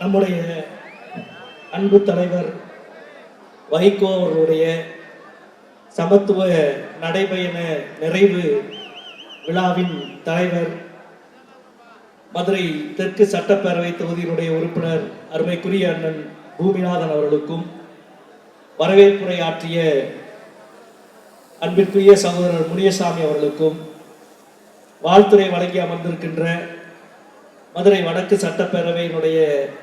நம்முடைய அன்பு தலைவர் வைகோ அவர்களுடைய சமத்துவ நடைபயண நிறைவு விழாவின் தலைவர் மதுரை தெற்கு சட்டப்பேரவை தொகுதியினுடைய உறுப்பினர் அருமைக்குரிய அண்ணன் பூமிநாதன் அவர்களுக்கும் வரவேற்புரை ஆற்றிய அன்பிற்குரிய சகோதரர் முனியசாமி அவர்களுக்கும் வாழ்த்துறை வழங்கி அமர்ந்திருக்கின்ற மதுரை வடக்கு சட்டப்பேரவையினுடைய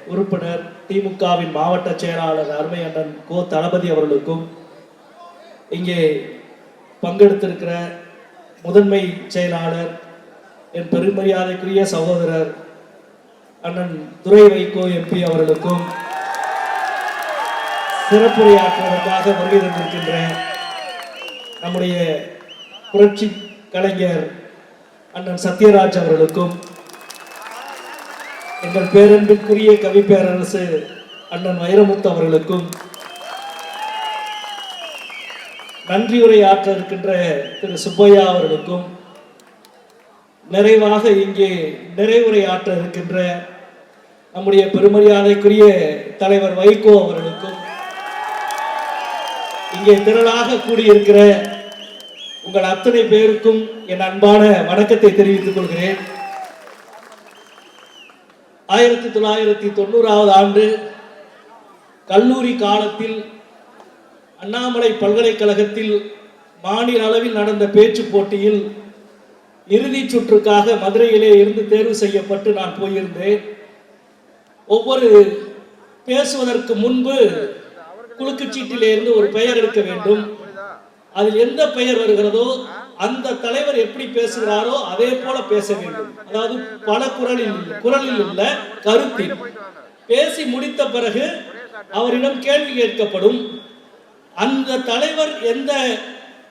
உறுப்பினர் திமுகவின் மாவட்ட செயலாளர் அருமை அண்ணன் கோ தளபதி அவர்களுக்கும் இங்கே பங்கெடுத்திருக்கிற முதன்மை செயலாளர் என் பெருமரியாதைக்குரிய சகோதரர் அண்ணன் துரை வைகோ எம்பி அவர்களுக்கும் சிறப்புரையாற்றுவதற்காக வருகை தந்திருக்கின்ற நம்முடைய புரட்சி கலைஞர் அண்ணன் சத்யராஜ் அவர்களுக்கும் எங்கள் பேரன்பிற்குரிய கவி பேரரசு அண்ணன் வைரமுத்து அவர்களுக்கும் நன்றியுரை ஆற்ற இருக்கின்ற திரு சுப்பையா அவர்களுக்கும் நிறைவாக இங்கே நிறைவுரை ஆற்ற இருக்கின்ற நம்முடைய பெருமரியாதைக்குரிய தலைவர் வைகோ அவர்களுக்கும் இங்கே திரளாக கூடியிருக்கிற உங்கள் அத்தனை பேருக்கும் என் அன்பான வணக்கத்தை தெரிவித்துக் கொள்கிறேன். ஆயிரத்தி தொள்ளாயிரத்தி தொண்ணூறாவது ஆண்டு கல்லூரி காலத்தில் அண்ணாமலை பல்கலைக்கழகத்தில் மாநில அளவில் நடந்த பேச்சு போட்டியில் இறுதிச் சுற்றுக்காக மதுரையிலே இருந்து தேர்வு செய்யப்பட்டு நான் போயிருந்தேன். ஒவ்வொரு பேசுவதற்கு முன்பு குலுக்குச்சீட்டிலே இருந்து ஒரு பெயர் எடுக்க வேண்டும். அதில் எந்த பெயர் வருகிறதோ அந்த தலைவர் எப்படி பேசுகிறாரோ அதே போல பேச வேண்டும். அதாவது பல குரலில் குரலில் உள்ள கருத்தில். பேசி முடித்த பிறகு அவரிடம் கேள்வி கேட்கப்படும். அந்த தலைவர் எந்த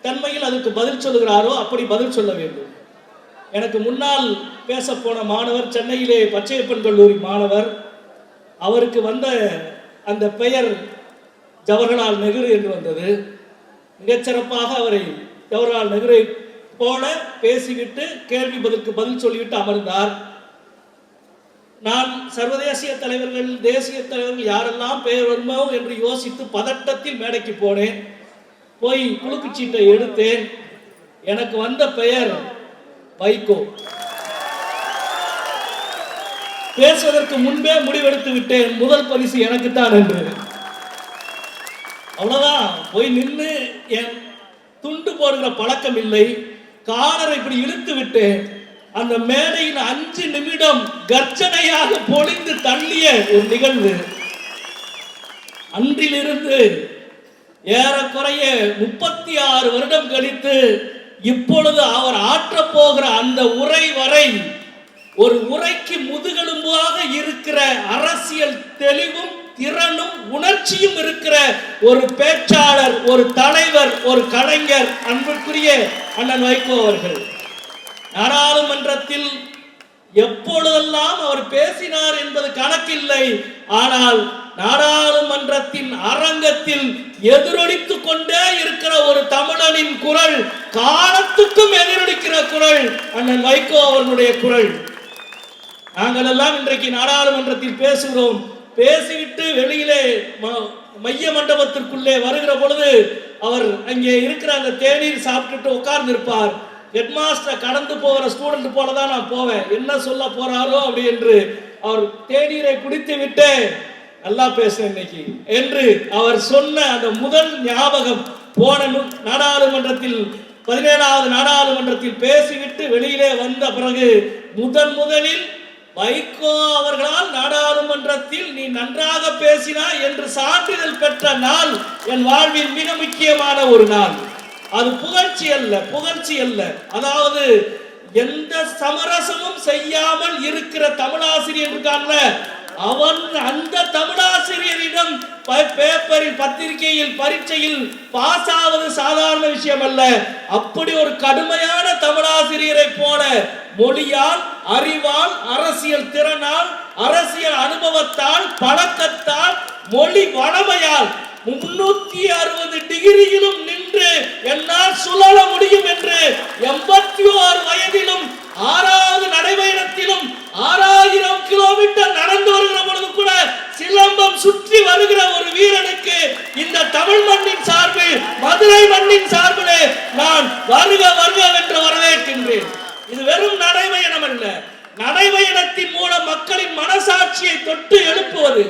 தன்மையில் அதுக்கு பதில் சொல்லுகிறாரோ அப்படி பதில் சொல்ல வேண்டும். எனக்கு முன்னால் பேச போன மாணவர் சென்னையிலே பச்சையப்பன் கல்லூரி மாணவர். அவருக்கு வந்த அந்த பெயர் ஜவஹர்லால் நெஹ்ரு என்று வந்தது. மிகச்சிறப்பாக அவரை ஜவஹர்லால் நெஹ்ரு போல பேசிவிட்டு கேள்வி பதிலுக்கு பதில் சொல்லிவிட்டு அமர்ந்தார். நான் சர்வதேசிய தலைவர்கள் தேசிய தலைவர்கள் யாரெல்லாம் பெயர் வருமோ என்று யோசித்து பதட்டத்தில் மேடைக்கு போனேன். போய் குலுக்குச்சீட்டை எடுத்தேன். எனக்கு வந்த பெயர் வைகோ பேசுவதற்கு முன்பே முடிவெடுத்து விட்டேன். முதல் பரிசு எனக்குத்தான் என்று. அவ்வளவுதான். போய் நின்று என் துண்டு போடுகிற பழக்கம் இல்லை. காலரை இப்படி இழுத்து விட்டு அந்த மேடையின் அஞ்சு நிமிடம் கர்ச்சனையாக பொழிந்து தள்ளிய ஒரு நிகழ்வு. அன்றிலிருந்து ஏறக்குறைய முப்பத்தி ஆறு வருடம் கழித்து இப்பொழுது அவர் ஆற்றப் போகிற அந்த உரை வரை ஒரு உரைக்கு முதுகெலும்பாக இருக்கிற அரசியல் தெளிவும் திறனும் உணர்ச்சியும் இருக்கிற ஒரு பேச்சாளர் ஒரு தலைவர் ஒரு கலைஞர் அன்புக்குரிய அண்ணன் வைகோ அவர்கள். நாடாளுமன்றத்தில் எப்பொழுதெல்லாம் அவர் பேசினார் என்பது கணக்கில்லை. ஆனால் நாடாளுமன்றத்தின் அரங்கத்தில் எதிரொலித்துக் கொண்டே இருக்கிற ஒரு தமிழனின் குரல் காலத்துக்கும் எதிரொலிக்கிற குரல் அண்ணன் வைகோ அவர்களுடைய குரல். நாங்கள் எல்லாம் இன்றைக்கு நாடாளுமன்றத்தில் பேசுகிறோம். பேசிவிட்டு வெளியிலே ம- மைய மண்டபத்திற்குள்ளே வருகிற பொழுது அவர் அங்கே இருக்கிற அந்த தேநீர் சாப்பிட்டுட்டு உட்கார்ந்து இருப்பார் ஹெட்மாஸ்டர் கடந்து போகிற ஸ்டூடெண்ட் போல தான் நான் போவேன். என்ன சொல்ல போறாரோ அப்படி என்று அவர் தேநீரை குடித்து விட்டு நல்லா பேசுறேன் இன்னைக்கு என்று அவர் சொன்ன அந்த முதல் ஞாபகம் போன நாடாளுமன்றத்தில் பதினேழாவது நாடாளுமன்றத்தில் பேசிவிட்டு வெளியிலே வந்த பிறகு முதன் முதலில் வைகோ அவர்களால் நாடாளுமன்றத்தில் நீ நன்றாக பேசினாய் என்று சான்றிதழ் பெற்ற நாள் என் வாழ்வில் மிக முக்கியமான ஒரு நாள். அது புகழ்ச்சி அல்ல புகழ்ச்சி அல்ல. அதாவது எந்த சமரசமும் செய்யாமல் இருக்கிற தமிழாசிரியர் இருக்காங்கல்ல அவன் அந்த தமிழாசிரியரிடம் பேப்பரில் பத்திரிகையில் பரீட்சையில் பாஸ் ஆவது சாதாரண விஷயம் அல்ல. அப்படி ஒரு கடுமையான தமிழாசிரியரை போல மொழியால் அறிவால் அரசியல் திறனால் அரசியல் அனுபவத்தால் பழக்கத்தால் மொழி வளமையால் முன்னூத்தி அறுபது டிகிரியிலும் நின்று என்னால் சுழல முடியும் என்று எண்பத்தி ஆறு வயதிலும் ஆறாவது நடைபயணத்திலும் ஆறாயிரம் கிலோமீட்டர் நடந்து வருகிற பொழுது கூட சுற்றி வருகிற ஒரு வீரனுக்கு இந்த தமிழ் மண்ணின் சார்பில் மதுரை மண்ணின் சார்பிலே நான் வருக வருக என்று வரவேற்கின்றேன். இது வெறும் நடைமயனம் அல்ல. நடைமயனத்தின் மூலம் மக்களின் மனசாட்சியை தொட்டு எழுப்புவது.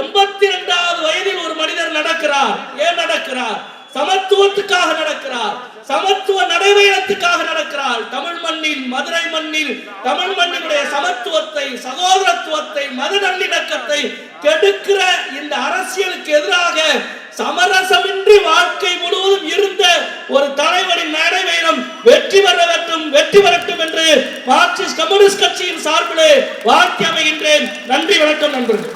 எண்பத்தி இரண்டாவது வயதில் ஒரு மனிதர் நடக்கிறார். ஏன் நடக்கிறார்? சமத்துவத்துக்காக நடக்கிறார். சமத்துவ நடைபயணத்துக்காக நடக்கிறார். தமிழ் மண்ணில் மதுரை மண்ணில் தமிழ் மண்ணினுடைய சமத்துவத்தை சகோதரத்துவத்தை மத நல்லிணக்கத்தை கெடுக்கிற இந்த அரசியலுக்கு எதிராக சமரசமின்றி வாழ்க்கை முழுவதும் கம்யூனிஸ்ட் கட்சியின் சார்பிலே வாழ்த்தி அமைகின்றேன். நன்றி வணக்கம் நண்பர்கள்.